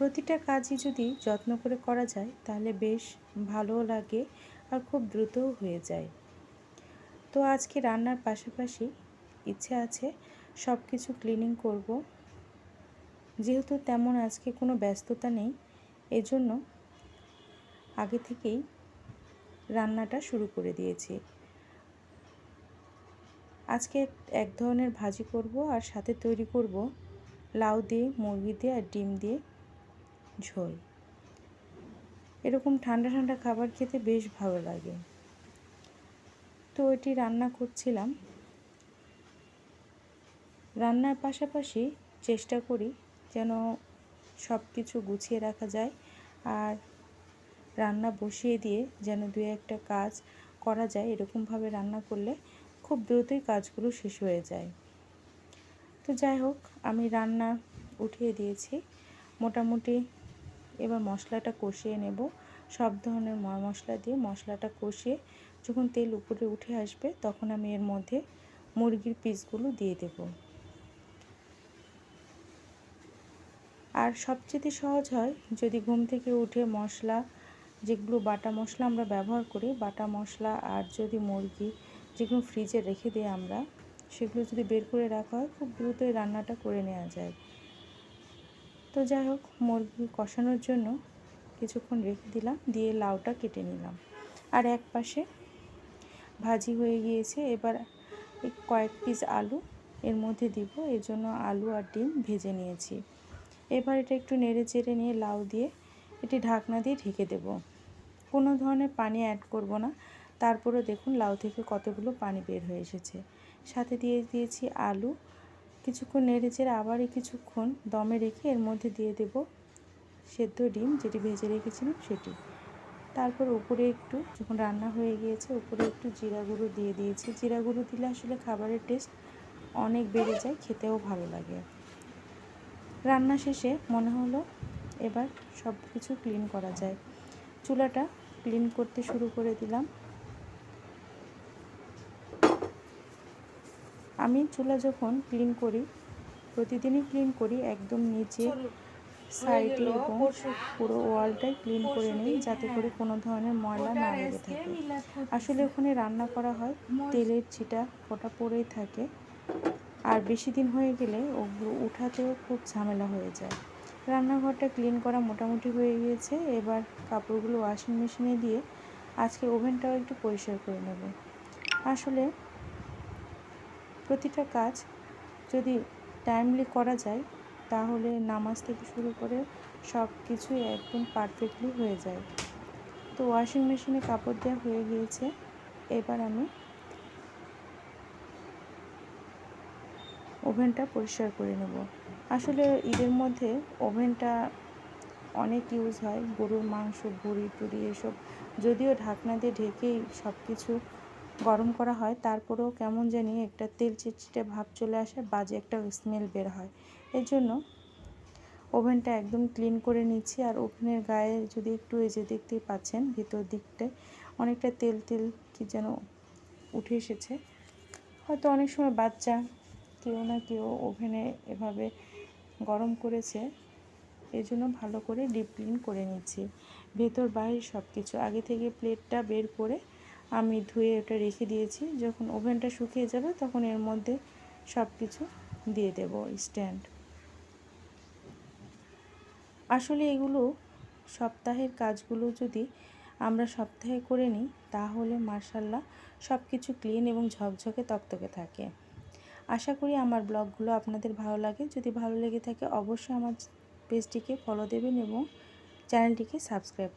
প্রতিটা কাজই যদি যত্ন করে করা যায়, তাহলে বেশ ভালোও লাগে আর খুব দ্রুতও হয়ে যায়। তো আজকে রান্নার পাশাপাশি ইচ্ছে আছে সব কিছু ক্লিনিং করব। যেহেতু তেমন আজকে কোনো ব্যস্ততা নেই, এজন্য আগে থেকেই রান্নাটা শুরু করে দিয়েছি। আজকে এক ধরনের ভাজি করব আর সাথে তৈরি করব লাউ দিয়ে, মুরগি দিয়ে আর ডিম দিয়ে। ঝোল। এরকম ঠান্ডা ঠান্ডা খাবার খেতে বেশ ভালো লাগে। তো এটি রান্না করছিলাম। রান্নার পাশাপাশি চেষ্টা করি যেন সব কিছু গুছিয়ে রাখা যায় আর রান্না বসিয়ে দিয়ে যেন দু একটা কাজ করা যায় এরকমভাবে রান্না করলে খুব দ্রুতই কাজগুলো শেষ হয়ে যায়। তো যাই হোক, আমি রান্না উঠিয়ে দিয়েছি। মোটামুটি মশলাটা কষিয়ে নেব। সব ধরনের মশলা দিয়ে মশলাটা কষিয়ে যখন তেল উপরে উঠে আসবে তখন আমি এর মধ্যে মুরগির পিসগুলো দিয়ে দেব। আর সবচেয়ে সহজ হয় যদি ঘুম থেকে উঠে মশলা, যেগুলো বাটা মশলা আমরা ব্যবহার করি, বাটা মশলা আর যদি মুরগি যেগুলো ফ্রিজে রেখে দিই আমরা, সেগুলো যদি বের করে রাখা হয় খুব দ্রুতই রান্নাটা করে নেওয়া যায়। তো যাই হোক, মুরগি কষানোর জন্য কিছুক্ষণ রেখে দিলাম, দিয়ে লাউটা কেটে নিলাম। আর এক পাশে ভাজি হয়ে গিয়েছে, এবার কয়েক পিস আলু এর মধ্যে দিব। এর জন্য আলু আর ডিম ভেজে নিয়েছি। এবার এটা একটু নেড়ে চেড়ে নিয়ে লাউ দিয়ে এটি ঢাকনা দিয়ে ঢেকে দেব। কোনো ধরনের পানি অ্যাড করব না। তারপরে দেখুন, লাউ থেকে কতগুলো পানি বের হয়ে এসেছে। সাথে দিয়ে দিয়েছি আলু কিছুক্ষণ নেড়ে চেড়ে আবারই কিছুক্ষণ দমে রেখে এর মধ্যে দিয়ে দেব সেদ্ধ ডিম, যেটি ভেজে রেখেছিলাম সেটি। তারপর উপরে একটু, যখন রান্না হয়ে গিয়েছে, উপরে একটু জিরা গুঁড়ো দিয়ে দিয়েছি। জিরা গুঁড়ো দিলে আসলে খাবারের টেস্ট অনেক বেড়ে যায়, খেতেও ভালো লাগে। রান্না শেষে মনে হলো এবার সব কিছু ক্লিন করা যায়। চুলাটা ক্লিন করতে শুরু করে দিলাম। আমি চুলা যখন ক্লিন করি প্রতিদিনই ক্লিন করি একদম নিচে সাইডে এবং পুরো ওয়ালটাই ক্লিন করে নিই যাতে করে কোনো ধরনের ময়লা না লেগে থাকে। আসলে ওখানে রান্না করা হয় তেলের ছিটা ওটা পড়েই থাকে। আর বেশি দিন হয়ে গেলে ওগুলো উঠাতেও খুব ঝামেলা হয়ে যায়। রান্নাঘরটা ক্লিন করা মোটামুটি হয়ে গিয়েছে। এবার কাপড়গুলো ওয়াশিং মেশিনে দিয়ে আজকে ওভেনটাও একটু পরিষ্কার করে নেব। আসলে প্রতিটা কাজ যদি টাইমলি করা যায়, তাহলে নামাজ থেকে শুরু করে সব কিছুই একদম পারফেক্টলি হয়ে যায়। তো ওয়াশিং মেশিনে কাপড় দেওয়া হয়ে গিয়েছে। এবার আমি ওভেনটা পরিষ্কার করে নেব। আসলে ঈদের মধ্যে ওভেনটা অনেক ইউজ হয়। গরুর মাংস বুড়ি টুড়ি এসব যদিও ঢাকনা দিয়ে ঢেকেই সব কিছু গরম করা হয়, তারপরেও কেমন জানি একটা তেল চিটচিটে ভাব চলে আসে, বাজে একটা স্মেল বের হয়। এর জন্য ওভেনটা একদম ক্লিন করে নিচ্ছি আর ওভেনের গায়ে যদি একটু এই যে দেখতেই পাচ্ছেন ভিতর দিকটায় অনেকটা তেল তেল কি যেন উঠে এসেছে। হয়তো অনেক সময় বাচ্চা কেউ না কেউ ওভেনে এভাবে গরম করেছে এই জন্য ভালো করে ডিপ ক্লিন করে নিচ্ছি। ভেতর বাইরে সব কিছু আগে থেকে প্লেটটা বের করে আমি ধুয়ে ওটা রেখে দিয়েছি। যখন ওভেনটা শুকিয়ে যাবে তখন এর মধ্যে সব কিছু দিয়ে দেব, স্ট্যান্ড। আসলে এগুলো সপ্তাহের কাজগুলো যদি আমরা সপ্তাহে করে নিই, তাহলে মার্শাল্লাহ সব কিছু ক্লিন এবং ঝকঝকে তকতকে থাকে। আশা করি আমার ব্লগগুলো আপনাদের ভালো লাগে। যদি ভালো লেগে থাকে, অবশ্যই আমার পেজটিকে ফলো দেবেন এবং চ্যানেলটিকে সাবস্ক্রাইব